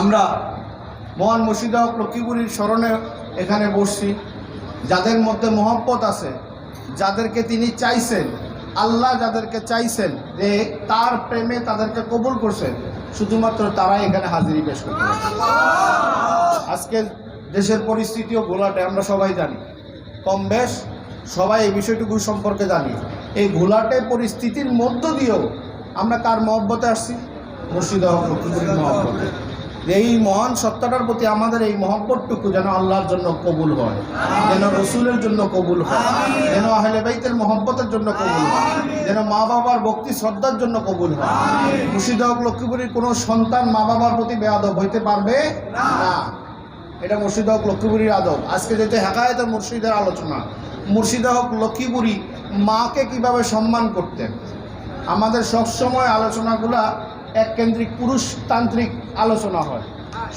আমরা মহান মুর্শিদা হক লক্ষ্মীপুরীর স্মরণে এখানে বসছি। যাদের মধ্যে মহব্বত আছে, যাদেরকে তিনি চাইছেন, আল্লাহ যাদেরকে চাইছেন যে তার প্রেমে তাদেরকে কবুল করছেন, শুধুমাত্র তারাই এখানে হাজিরি পেশ করতে। আজকে দেশের পরিস্থিতিও ঘোলাটে, আমরা সবাই জানি। কম বেশ সবাই এই বিষয়টুকু সম্পর্কে জানি। এই ঘোলাটে পরিস্থিতির মধ্য দিয়েও আমরা কার মহব্বতে আসছি? মুর্শিদ হক লক্ষ্মীপুরীর মহব্বতে। এই মহান সত্তাটার প্রতি আমাদের এই মহব্বতটুকু যেন আল্লাহর জন্য কবুল হয়, যেন রসুলের জন্য কবুল হয়, যেন আহলে বাইতের মহব্বতের জন্য কবুল হয়, যেন মা বাবার ভক্তি শ্রদ্ধার জন্য কবুল হয়। মুর্শিদ হক লক্ষ্মীপুরীর কোনো সন্তান মা বাবার প্রতি বেয়াদব হইতে পারবে না। এটা মুর্শিদ হক লক্ষ্মীপুরীর আদব। আজকে যেতে হেকায়ত মুর্শিদের আলোচনা। মুর্শিদ হক লক্ষ্মীপুরী মাকে কীভাবে সম্মান করতেন? আমাদের সবসময় আলোচনাগুলা এক কেন্দ্রিক পুরুষতান্ত্রিক আলোচনা হয়।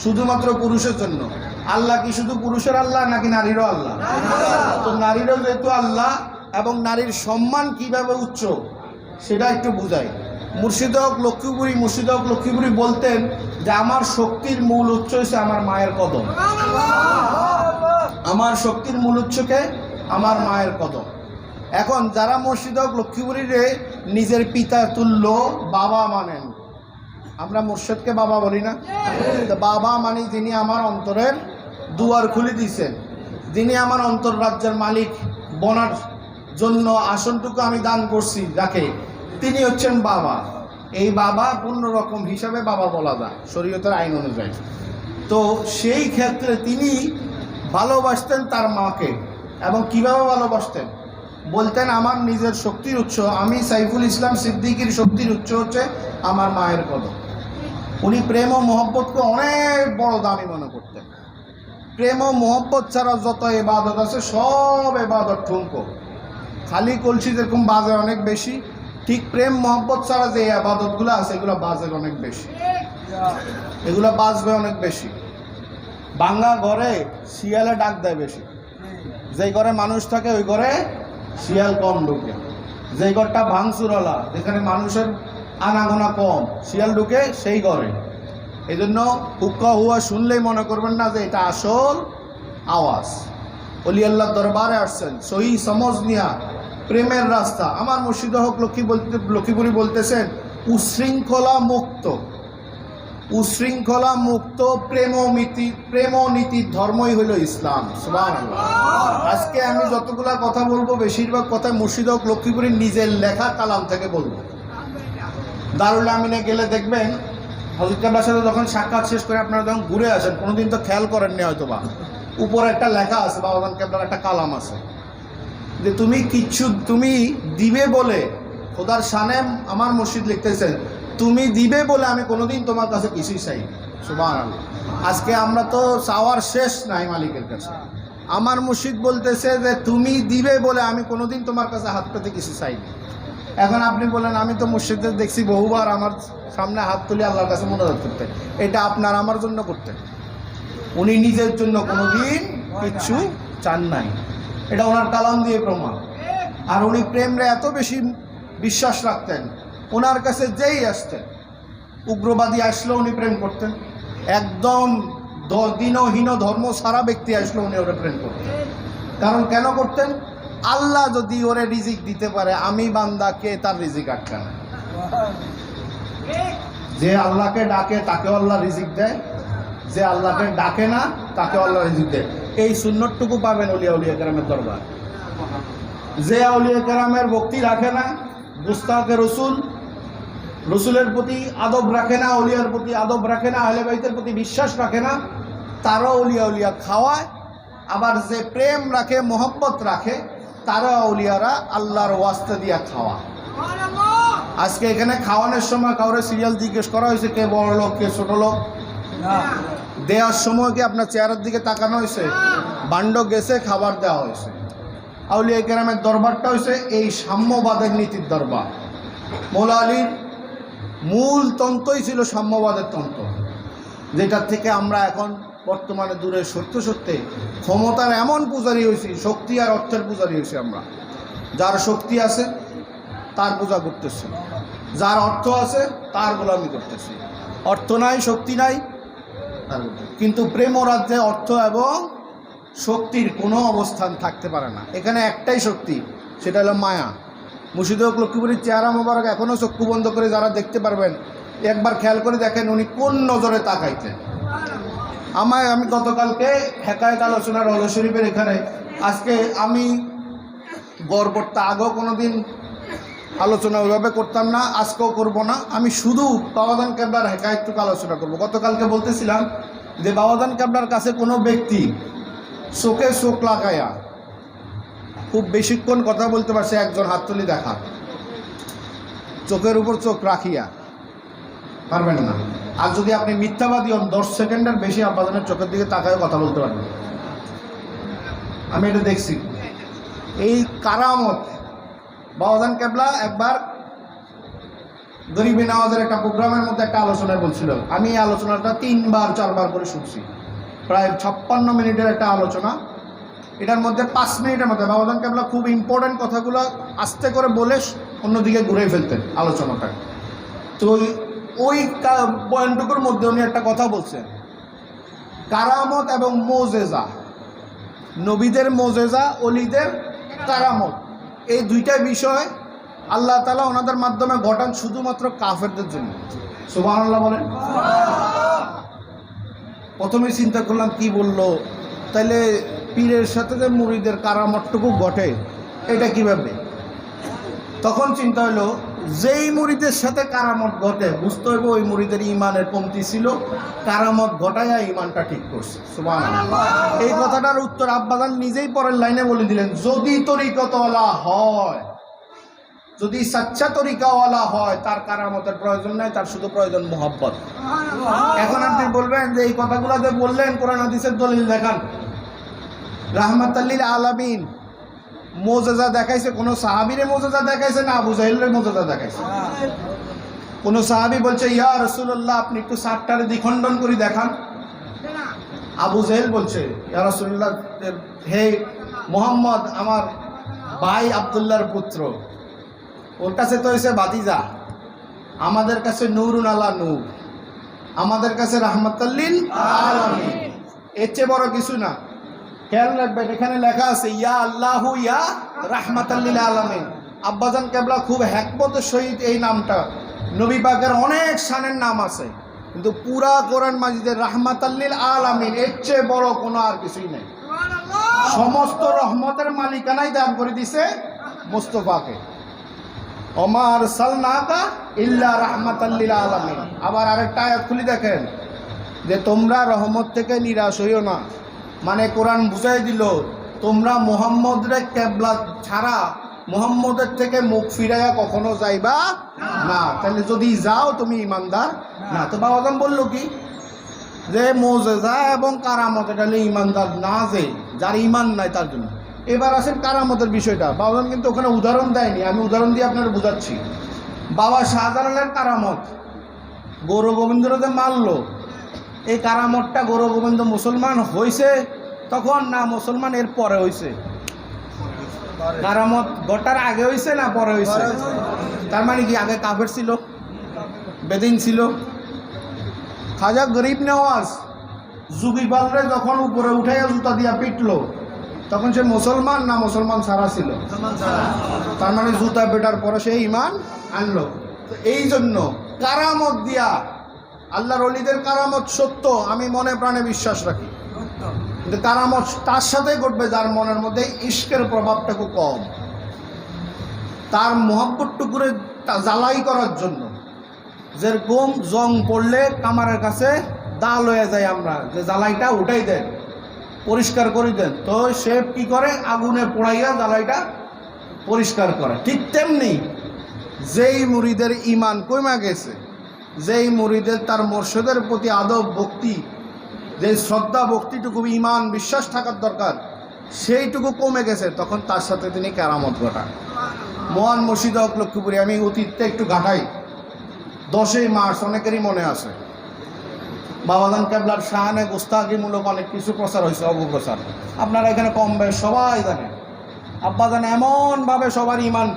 শুধুমাত্র পুরুষের জন্য। আল্লাহ কি শুধু পুরুষের আল্লাহ নাকি নারীরও আল্লাহ? তো নারীরও যেহেতু আল্লাহ এবং নারীর সম্মান কীভাবে উচ্চ, সেটা একটু বুঝাই। মুর্শিদ হক, লক্ষ্মীপুরী, মুর্শিদ হক, লক্ষ্মীপুরী বলতেন যে, আমার শক্তির মূল উৎস হচ্ছে আমার মায়ের কদম। আমার শক্তির মূল উৎসকে আমার মায়ের কদম। এখন যারা মসজিদ হক, লক্ষ্মীপুরীরে নিজের পিতা তুল্য বাবা মানেন আমরা মুর্শিদকে বাবা বলি না। তো বাবা মানে যিনি আমার অন্তরের দুয়ার খুলে দিয়েছেন। যিনি আমার অন্তর রাজ্যের মালিক বনার জন্য আসনটুকু আমি দান করছি যাকে তিনি হচ্ছেন বাবা। এই বাবা পূর্ণ রকম হিসাবে বাবা বলা যায়, শরীয়তের আইন অনুযায়ী। তো সেই ক্ষেত্রে তিনি ভালোবাসতেন তার মাকে এবং কীভাবে ভালোবাসতেন? বলতেন, আমার নিজের শক্তির উৎস, আমি সাইফুল ইসলাম সিদ্দিকির শক্তির উৎস হচ্ছে আমার মায়ের কদম। উনি প্রেম ও মহব্বতকে অনেক বড় দামি মনে করতেন। প্রেম ও মহব্বত ছাড়া যত এবাদত আছে, সব এবাদত ঠুমকো খালি কলসি যেরকম বাজে অনেক বেশি, ঠিক প্রেম মহব্বত ছাড়া যে আবাদতগুলো আছে, এগুলো বাজের অনেক বেশি। এগুলো বাজবে অনেক বেশি। বাংলা ঘরে শিয়ালে ডাক দেয় বেশি। যেই ঘরে মানুষ থাকে, ওই ঘরে শিয়াল কম ঢুকে। যেই ঘরটা ভাঙচুরওয়ালা, যেখানে মানুষের আনাগোনা কম। শিয়াল ঢুকে সেই ঘরে। এই জন্য হুক্কা হুয়া শুনলেই মনে করবেন না যে এটা আসল আওয়াজ। অলি আল্লাহ দরবারে আসছেন, সহি সমজ নিয়া, প্রেমের রাস্তা। আমার মুর্শিদ হক লক্ষ্মী বলতে, লক্ষ্মীপুরি বলতেছেন, উশৃঙ্খলা মুক্ত। উশৃঙ্খলা মুক্ত প্রেম নীতি প্রেম নীতির ধর্মই হলো ইসলাম। আজকে আমি যতগুলা কথা বলব, বেশিরভাগ কথা মুর্শিদ হক লক্ষ্মীপুরীর নিজের লেখা কালাম থেকে বলব। দারুল আমিনে গেলে দেখবেন হজরত কাবলার সাথে যখন সাক্ষাৎ শেষ করে আপনারা যখন ঘুরে আসেন, কোনোদিন তো খেয়াল করেননি হয়তো বা উপরে একটা লেখা আছে বাবাদান কেবলার একটা কালাম আছে। যে তুমি কিচ্ছু, তুমি দিবে বলে খোদার সানে আমার মসজিদ লিখতেছেন, তুমি দিবে বলে আমি কোনোদিন তোমার কাছে কিছুই চাই সুবাহ আজকে আমরা তো চাওয়ার শেষ নাই মালিকের কাছে। আমার মসজিদ বলতেছে যে তুমি দিবে বলে আমি কোনোদিন তোমার কাছে হাত পেতে কিছু চাইনি এখন আপনি বলেন, আমি তো মুর্শিদদের দেখছি বহুবার আমার সামনে হাত তুলে আল্লাহর কাছে মনোরোধ করতে। এটা আপনার আমার জন্য করতেন উনি নিজের জন্য কোনোদিন কিচ্ছু চান নাই। এটা ওনার কালাম দিয়ে প্রমাণ। আর উনি প্রেমরে এত বেশি বিশ্বাস রাখতেন, ওনার কাছে যেই আসতেন, উগ্রবাদী আসলেও উনি প্রেম করতেন। একদম দীনহীন ধর্ম সারা ব্যক্তি আসলে উনি ওরা প্রেম করতেন। কারণ কেন করতেন? আল্লাহ যদি ওরে রিজিক দিতে পারে, আমি বান্দাকে তার রিজিক আটকানা যে আল্লাহকে ডাকে, তাকেও আল্লাহ রিজিক দেয়। যে আল্লাহকে ডাকে না তাকে আল্লাহ রিজিক দেয়। এই সুন্নতটুকু পাবেন অলিয়া উলিয়া কেরামের দরবার। যে আউলিয়া কেরামের ভক্তি রাখে না গুস্তাকে রসুল, রসুলের প্রতি আদব রাখে না অলিয়ার প্রতি আদব রাখে না, আহলে বাইতের প্রতি বিশ্বাস রাখে না, তারও অলিয়া উলিয়া খাওয়ায়। আবার যে প্রেম রাখে, মোহব্বত রাখে তারা অলিয়ারা আল্লাহর ওয়াস্তে দিয়া খাওয়া। আজকে এখানে খাওয়ানোর সময় কাউরে সিরিয়াল জিজ্ঞেস করা হয়েছে কে বড় লোক কে ছোট লোক? দেওয়ার সময় কি আপনার চেয়ারের দিকে তাকানো হয়েছে? বান্ড গেছে খাবার দেওয়া হয়েছে। আউলিয়া কেরামের দরবারটা হয়েছে এই সাম্যবাদের নীতির দরবার। মৌলা আলীর মূল তন্ত্রই ছিল সাম্যবাদের তন্ত্র যেটার থেকে আমরা এখন বর্তমানে দূরে সরতে সরতে ক্ষমতার এমন পূজারি হয়েছি, শক্তি আর অর্থের পূজারি হয়েছি আমরা। যার শক্তি আছে, তার পূজা করতেছে। যার অর্থ আছে, তার গোলামি করতেছি। অর্থ নাই, শক্তি নাই কিন্তু প্রেম রাজ্যে অর্থ এবং শক্তির কোনো অবস্থান থাকতে পারে না। এখানে একটাই শক্তি, সেটা হলো মায়া। মুর্শিদক লক্ষ্মীপুরীর চেহারা মোবারক এখনও চক্ষু বন্ধ করে যারা দেখতে পারবেন, একবার খেয়াল করে দেখেন উনি কোন নজরে তাকাইতেন। আমায়, আমি গতকালকে হেকায়ত আলোচনা রজ শরীফের এখানে। আজকে আমি গর্বটা আগেও কোনো দিন আলোচনা ওইভাবে করতাম না, আজকেও করব না। আমি শুধু বাবাদান ক্যাবলার হেকায়তটুকু আলোচনা করব। গতকালকে বলতেছিলাম যে বাবাদান ক্যাবলার কাছে কোনো ব্যক্তি চোখে চোখ লাগায়া খুব বেশিক্ষণ কথা বলতে পারছে, একজন হাততলি দেখা। চোখের উপর চোখ রাখিয়া। পারবেন না। আর যদি আপনি মিথ্যাবাদী হন, দশ সেকেন্ডের বেশি আব্বাদানের চোখের দিকে তাকায় কথা বলতে পারবেন। আমি এটা দেখছি। এই কারামত বাবাদান কেবলা একবার গরিবী নামাজের একটা প্রোগ্রামের মধ্যে একটা আলোচনায় বলছিল। আমি এই আলোচনাটা তিনবার, চারবার করে শুনছি। প্রায় ছাপ্পান্ন মিনিটের একটা আলোচনা। এটার মধ্যে পাঁচ মিনিটের মধ্যে বাবাদান কেবলা খুব ইম্পর্ট্যান্ট কথাগুলো আস্তে করে বলে অন্যদিকে ঘুরে ফেলতেন আলোচনাটা তো ওই- পয়েন্টটুকুর মধ্যে উনি একটা কথা বলছেন। কারামত এবং মোজেজা। নবীদের মোজেজা অলিদের কারামত। এই দুইটা বিষয় আল্লাহ তালা ওনাদের মাধ্যমে ঘটান শুধুমাত্র কাফেরদের জন্য। সুবাহ বলেন। প্রথমে চিন্তা করলাম কি বলল। তাহলে পীরের সাথে যে মুড়িদের কারামতটুকু ঘটে, এটা কীভাবে? তখন চিন্তা হলো যেই মুড়িদের সাথে কারামত ঘটে বুঝতে হইব ওই মুড়িদের ইমানের কমতি ছিল কারামত ঘটাইয়া ইমানটা ঠিক করছে। সুবহানাল্লাহ। এই কথাটার উত্তর আব্বাদান নিজেই পরের লাইনে বলে দিলেন যদি তরিকতওয়ালা হয় যদি সাচ্চা তরিকাওয়ালা হয় তার কারামতের প্রয়োজন নাই তার শুধু প্রয়োজন মোহাব্বত। এখন আপনি বলবেন যে এই কথাগুলো যে বললেন কোরআন হাদিসের দলিল দেখান। রাহমাত আল্লিল আলামিন। মোজেজা দেখাইছে, কোনো সাহাবিরে মোজেজা দেখাইছে না আবু জাহিলের মোজেজা দেখাইছে? কোনো সাহাবি বলছে, ইয়া রসুল্লাহ আপনি একটু সাতটারে দ্বিখণ্ডন করে দেখান। আবু জাহেল বলছে, ইয়া রসুল্লাহ হে মোহাম্মদ, আমার ভাই আবদুল্লাহর পুত্র, ওর কাছে তো হয়েছে বাতিজা আমাদের কাছে নুরুন আলা নূর, আমাদের কাছে রাহমাতাল্লিল আলামিন। এর চেয়ে বড় কিছু না। খেয়াল রাখবেন এখানে লেখা আছে ইয়া আল্লাহু ইয়া রাহমাতাল্লিল আলামিন। আব্বাজান কেবলা খুব হ্যাকমতের সহিত এই নামটা। নবী পাকের অনেক শানের নাম আছে কিন্তু পুরা কোরআন মাজিদের রাহমাতাল্লিল আলামিন এর চেয়ে বড় কোনো আর কিছুই নেই। সমস্ত রহমতের মালিকানাই দান করে দিছে মোস্তফাকে। অমার সালনাকা ইল্লা রাহমাতাল্লিল আলামিন। আবার আরেকটা আয়াত খুলি দেখেন যে তোমরা রহমত থেকে নিরাশ হইও না। মানে কোরআন বুঝাই দিল, তোমরা মোহাম্মদরে কেবলা ছাড়া মোহাম্মদের থেকে মুখ ফিরাইয়া কখনো যাইবা না। তাহলে যদি যাও তুমি ইমানদার না। তো বাবাজান বলল কি? যে মোজেজা এবং কারামত, এটা ইমানদার না যে, যার ইমান নাই তার জন্য। এবার আসেন কারামতের বিষয়টা। বাবাজান কিন্তু ওখানে উদাহরণ দেয়নি, আমি উদাহরণ দিয়ে আপনারা বুঝাচ্ছি। বাবা শাহজালালের কারামত গৌর গোবিন্দর যে মারলো এই কারামতটা গৌর গোবিন্দ মুসলমান হয়েছে তখন না মুসলমান এর পরে হয়েছে কারামত গোটার আগে হয়েছে না পরে হয়েছে তার মানে কি আগে কাফের ছিল? বেদিন ছিল? খাজা গরিব নেওয়াজ যুগি পালরে যখন উপরে উঠাইয়া জুতা দিয়া পিটলো তখন সে মুসলমান না মুসলমান সারা ছিল? তার মানে জুতা পেটার পরে সে ইমান আনলো। এই জন্য কারামত দিয়া আল্লাহর অলিদের কারামত সত্য, আমি মনে প্রাণে বিশ্বাস রাখি। কিন্তু কারামত তার সাথেই ঘটবে যার মনের মধ্যে ইস্কের প্রভাবটা খুব কম। তার মহব্বত টুকুরে জ্বালাই করার জন্য। যেরকম জং পড়লে কামারের কাছে দাল হয়ে যায় আমরা, যে জ্বালাইটা উঠাই দেন, পরিষ্কার করে দেন, তো সে কি করে? আগুনে পোড়াইয়া জ্বালাইটা পরিষ্কার করে। ঠিক তেমনি যেই মুড়িদের ইমান কইমা গেছে যেই মুড়িদের তার মোর্শেদের প্রতি আদব, ভক্তি যে শ্রদ্ধা, ভক্তিটুকু ইমান বিশ্বাস থাকার দরকার, সেইটুকু কমে গেছে। তখন তার সাথে তিনি কেরামত ঘটান। মহান মসজিদ হক লক্ষ্মীপুরি, আমি অতীতটা একটু ঘাটাই। দশই মার্চ, অনেকেরই মনে আছে। বাবাদান কেবলার শাহানে গোস্তাকিমূলক অনেক কিছু প্রচার হয়েছে, অপপ্রচার। আপনারা এখানে কম সবাই জানেন। আব্বাজান এমনভাবে সবার ইমান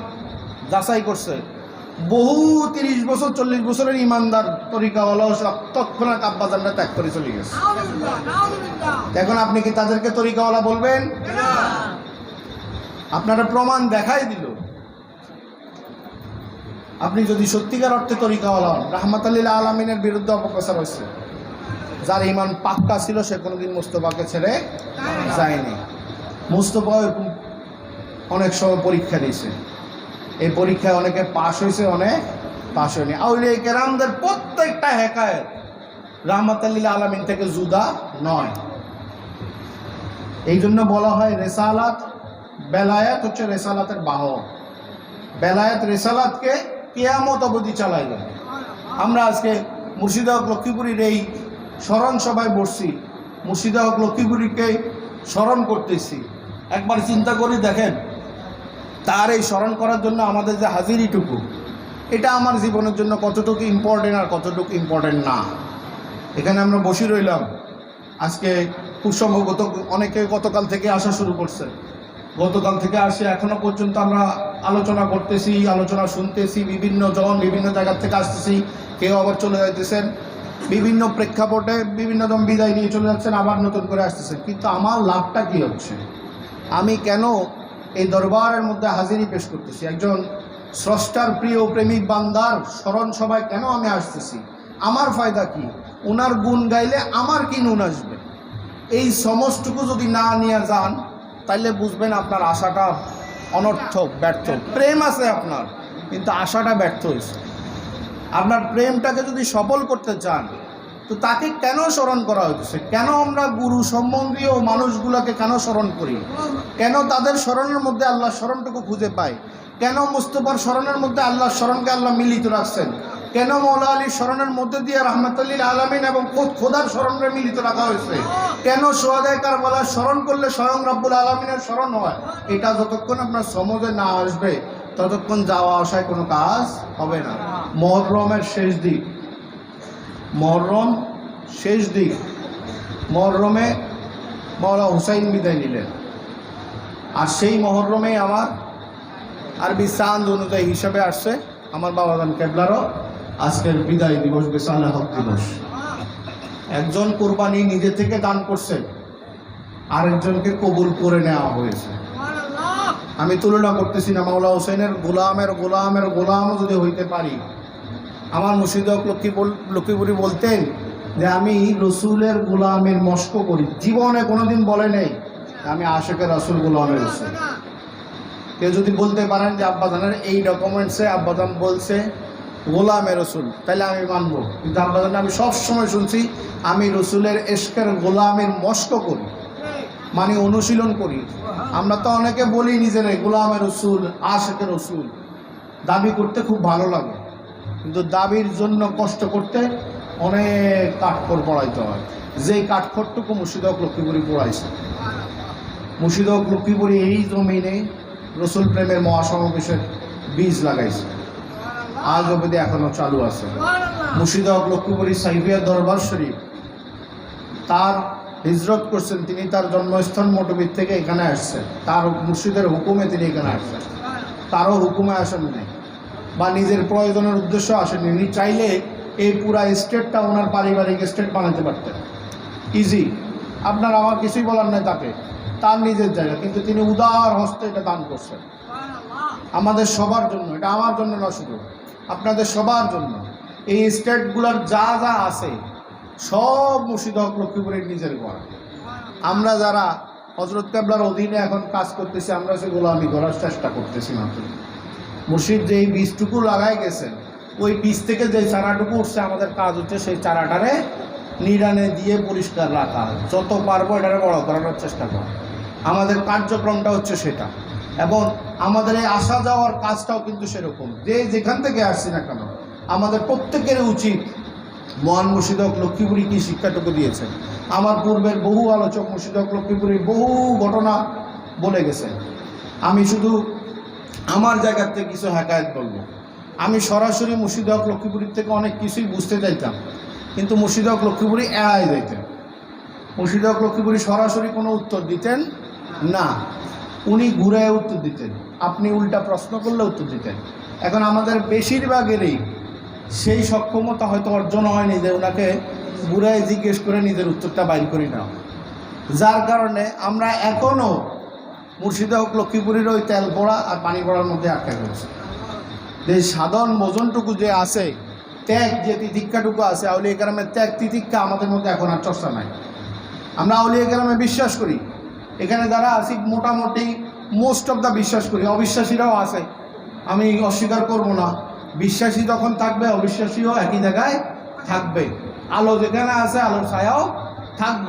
যাচাই করছে। বহু তিরিশ বছর চল্লিশ বছরের ইমানদার তরিকাওয়ালা সব তৎক্ষণাৎ আব্বাজানরা ত্যাগ করে চলে গেছে। এখন আপনি কি তাদেরকে তরিকাওয়ালা বলবেন? আপনারা প্রমাণ দেখাই দিল। আপনি যদি সত্যিকার অর্থে তরিকাওয়ালা হন রাহমাত আল্লাহ আলমিনের বিরুদ্ধে অপপ্রচার হয়েছে। যার ইমান পাক্কা ছিল সে কোনোদিন মুস্তফাকে ছেড়ে যায়নি। মুস্তফা অনেক সময় পরীক্ষা দিয়েছে। এই পরীক্ষায় অনেকে পাশ হয়েছে, অনেক পাশ হয়নি। আউলিয়া কেরামদের প্রত্যেকটা হেকায় রাহমাত আলমিন থেকে জুদা নয়। এই জন্য বলা হয় রেসালাত, বেলায়াত হচ্ছে রেসালাতের বাহক। বেলায়াত, রেসালাতকে কেয়ামত অবধি চালাইবে আমরা আজকে মুর্শিদাবাদ লক্ষ্মীপুরীর এই স্মরণ সভায় বসছি। মুর্শিদাবাদ লক্ষ্মীপুরীকে স্মরণ করতেছি। একবার চিন্তা করি দেখেন তার এই স্মরণ করার জন্য আমাদের যে হাজিরিটুকু, এটা আমার জীবনের জন্য কতটুকু ইম্পর্টেন্ট আর কতটুকু ইম্পর্টেন্ট না। এখানে আমরা বসে রইলাম। আজকে খুব সম্ভবত অনেকে গতকাল থেকে আসা শুরু করছে। গতকাল থেকে আসে, এখনও পর্যন্ত আমরা আলোচনা করতেছি, আলোচনা শুনতেছি, বিভিন্ন জন বিভিন্ন জায়গার থেকে আসতেছি, কেউ আবার চলে যাইতেছেন। বিভিন্ন প্রেক্ষাপটে বিভিন্ন জন বিদায় নিয়ে চলে যাচ্ছেন, আবার নতুন করে আসতেছেন। কিন্তু আমার লাভটা কি হচ্ছে? আমি কেন এই দরবারের মধ্যে হাজিরি পেশ করতেছি। একজন স্রষ্টার প্রিয় প্রেমিক বান্দার স্মরণ সভায় কেন আমি আসতেছি? আমার ফায়দা কি? ওনার গুণ গাইলে আমার কি নুন আসবে? এই সমস্তটুকু যদি না নিয়ে যান, তাইলে বুঝবেন আপনার আশাটা অনর্থক ব্যর্থ। প্রেম আছে আপনার, কিন্তু আশাটা ব্যর্থ হয়েছে আপনার প্রেমটাকে যদি সফল করতে চান তো তাকে কেন স্মরণ করা হইতেছে? কেন আমরা গুরু, সম্বন্ধীয় মানুষগুলোকে কেন স্মরণ করি? কেন তাদের স্মরণের মধ্যে আল্লাহ স্মরণটুকু খুঁজে পাই কেন মুস্তফার স্মরণের মধ্যে আল্লাহ স্মরণকে আল্লাহ মিলিত রাখছেন? কেন মৌলা আলীর স্মরণের মধ্যে দিয়ে রহমতুল্লিল আলমিন এবং খোদ- খোদার স্মরণে মিলিত রাখা হয়েছে? কেন সোহাদায় কারবালার স্মরণ করলে স্বয়ং রব্বুল আলমিনের স্মরণ হয়? এটা যতক্ষণ আপনার সমাজে না আসবে, ততক্ষণ যাওয়া আসায় কোনো কাজ হবে না। মহরমের শেষ দিক। মহরম শেষ দিক। মহরমে মৌলা হুসাইন বিদায় নিলেন। আর সেই মহরমে আমার আরবি চাঁদ অনুযায়ী হিসাবে আসছে আমার বাবাদান কেবলারও আজকের বিদায় দিবস বেসাল্লাহ হক দিবস। একজন কোরবানি নিজে থেকে দান করছে, আরেকজনকে কবুল করে নেওয়া হয়েছে। আমি তুলনা করতেছি না, মাওলা হোসেনের গোলামের গোলামের গোলামও যদি হইতে পারি আমার মুর্শিদক লক্ষ্মী বল- লক্ষ্মীপুরি বলতেন যে আমি রসুলের গোলামের মস্ক করি। জীবনে কোনোদিন বলে নেই আমি আশেকের রসুল গোলামের রসুল। কেউ যদি বলতে পারেন যে আব্বাজানের এই ডকুমেন্টসে আব্বাজান বলছে গোলামের রসুল, তাহলে আমি মানবো। কিন্তু আব্বাজান আমি সবসময় শুনছি, আমি রসুলের এশকের গোলামের মস্ক করি মানে অনুশীলন করি। আমরা তো অনেকে বলি নিজেরাই, গোলামের রসুল, আশেকের রসুল। দাবি করতে খুব ভালো লাগে। কিন্তু দাবির জন্য কষ্ট করতে অনেক কাঠখড় পড়াইতে হয়। যেই কাঠখড়টুকু মুর্শিদক লক্ষ্মীপুরি পড়াইছে। মুর্শিদক লক্ষ্মীপুরি এই জমিনে রসুল প্রেমের মহাসমাবেশের বীজ লাগাইছে। আজ অবধি এখনও চালু আছে। মুর্শিদক লক্ষ্মীপুরী সাইফিয়া দরবার শরীফ তার হিজরত করছেন, তিনি তার জন্মস্থান মোটবির থেকে এখানে আসছেন। তার মুর্শিদের হুকুমে তিনি এখানে আসছেন। তারও হুকুমে আসেন নাই বা নিজের প্রয়োজনের উদ্দেশ্য আসেনি। উনি চাইলে এই পুরা স্টেটটা ওনার পারিবারিক স্টেট বানাতে পারতেন। ইজি আপনার আমার কিছুই বলার নেই তাকে। তার নিজের জায়গা, কিন্তু তিনি উদার হস্তে এটা দান করছেন। আমাদের সবার জন্য, এটা আমার জন্য না শুধু, আপনাদের সবার জন্য। এই স্টেটগুলোর যা যা আছে, সব মুর্শিদ হক লক্ষ্মীপুরের নিজের ঘর। আমরা যারা হজরত কাবলার অধীনে এখন কাজ করতেছি, আমরা সে গোলামি করার চেষ্টা করতেছি মাত্র। মুর্শিদ যেই বীজটুকু লাগাই গেছেন, ওই বীজ থেকে যে চারাটুকু উঠছে, আমাদের কাজ হচ্ছে সেই চারাটারে নিড়ানে দিয়ে পরিষ্কার রাখা যত পারব এটারে বড় করানোর চেষ্টা করা আমাদের কার্যক্রমটা হচ্ছে সেটা। এবং আমাদের এই আসা যাওয়ার কাজটাও কিন্তু সেরকম। যে যেখান থেকে আসছি না কেন, আমাদের প্রত্যেকের উচিত মহান মুর্শিদক লক্ষ্মীপুরী কি শিক্ষাটুকু দিয়েছেন। আমার পূর্বের বহু আলোচক মুর্শিদক লক্ষ্মীপুরীর বহু ঘটনা বলে গেছেন। আমি শুধু আমার জায়গার থেকে কিছু হেকায়ত বলব। আমি সরাসরি মুর্শিদক লক্ষ্মীপুরীর থেকে অনেক কিছুই বুঝতে চাইতাম, কিন্তু মুর্শিদক লক্ষ্মীপুরী এড়াই যাইতেন। মুর্শিদক লক্ষ্মীপুরী সরাসরি কোনো উত্তর দিতেন না। উনি ঘুরে উত্তর দিতেন, আপনি উল্টা প্রশ্ন করলে উত্তর দিতেন। এখন আমাদের বেশিরভাগেরই সেই সক্ষমতা হয়তো অর্জন হয়নি যে ওনাকে বুড়াই জিজ্ঞেস করে নিজের উত্তরটা বাইর করি না যার কারণে আমরা এখনও মুর্শিদা হোক লক্ষ্মীপুরের ওই তেল পড়া আর পানি পড়ার মধ্যে আটকা গেছে যে সাধারণ ওজনটুকু যে আছে, ত্যাগ যে তিতিক্ষাটুকু আছে, আউলিয়া গ্রামের ত্যাগ তিতিক্ষা আমাদের মধ্যে এখন আর চর্চা নাই। আমরা আউলিয়া গ্রামে বিশ্বাস করি। এখানে যারা আছি, মোটামুটি মোস্ট অফ দ্য বিশ্বাস করি। অবিশ্বাসীরাও আছে। আমি অস্বীকার করব না। বিশ্বাসী যখন থাকবে, অবিশ্বাসীও একই জায়গায় থাকবে। আলো যেখানে আছে, আলোর ছায়াও থাকবে।